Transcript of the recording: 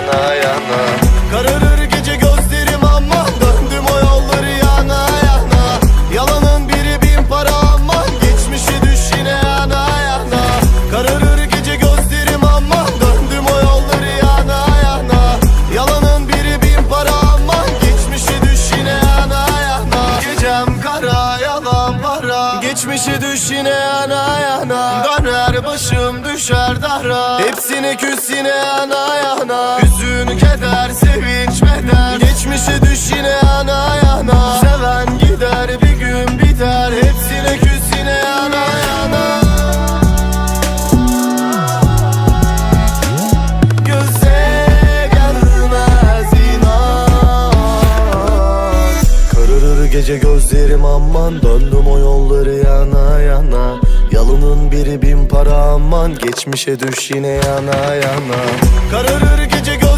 на Geçmişe düş yine yana yana. Döner başım düşer dara Hepsine küs yine yana yana. Hüzün keder sevinç beder. Geçmişe düş yine yana yana. Seven gider bir gün biter. Hepsine küs yine yana. Yana Gece gözlerim aman döndüm o yolları. Geçmişe düş yine yana yana. Kararır gece gözlerim